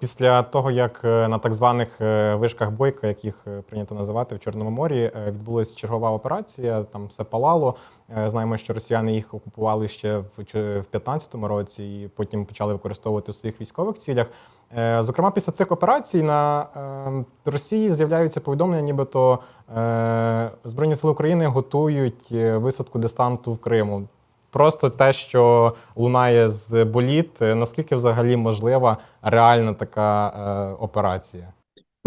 Після того, як е, на так званих е, вишках бойка, як їх е, прийнято називати в Чорному морі, відбулася чергова операція, там все палало. Знаємо, що росіяни їх окупували ще в чо- в 15-му році і потім почали використовувати у своїх військових цілях. Зокрема, після цих операцій на е, Росії з'являються повідомлення, нібито Збройні сили України готують висадку десанту в Криму. Просто те, що лунає з боліт, е, наскільки взагалі можлива реальна така е, операція?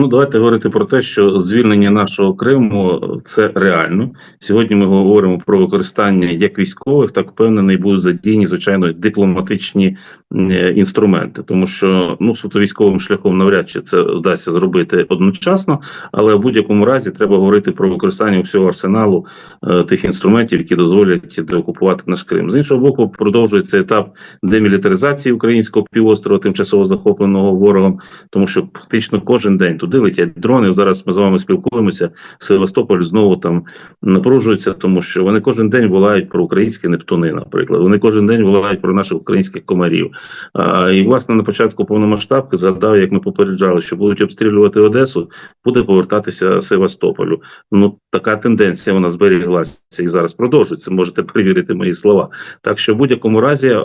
Ну, давайте говорити про те, що звільнення нашого Криму це реально. Сьогодні ми говоримо про використання як військових, так впевнений, будуть задіяні звичайно дипломатичні е, інструменти, тому що ну суто військовим шляхом навряд чи це вдасться зробити одночасно, але в будь-якому разі треба говорити про використання всього арсеналу е, тих інструментів, які дозволять деокупувати наш Крим. З іншого боку, продовжується етап демілітаризації українського півострова, тимчасово захопленого ворогом, тому що фактично кожен день туди летять дрони. Зараз ми з вами спілкуємося. Севастополь знову там напружується, тому що вони кожен день волають про українські нептуни, наприклад. Вони кожен день волають про наших українських комарів. А, і власне на початку повномасштабки згадав, як ми попереджали, що будуть обстрілювати Одесу, буде повертатися Севастополю. Ну така тенденція вона зберіглася і зараз продовжується. Можете перевірити мої слова. Так що в будь-якому разі.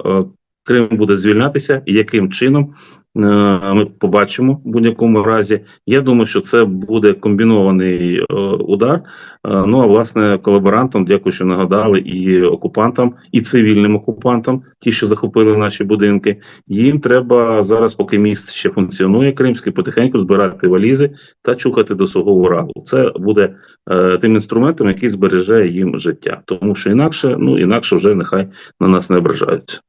Крим буде звільнятися, і яким чином е, ми побачимо в будь-якому разі. Я думаю, що це буде комбінований е, удар. Е, ну а власне колаборантам, дякую, що нагадали, і окупантам, і цивільним окупантам, ті, що захопили наші будинки. Їм треба зараз, поки міст ще функціонує кримський, потихеньку збирати валізи та чухати до свого урагу. Це буде тим інструментом, який збереже їм життя, тому що інакше, ну інакше вже нехай на нас не ображаються.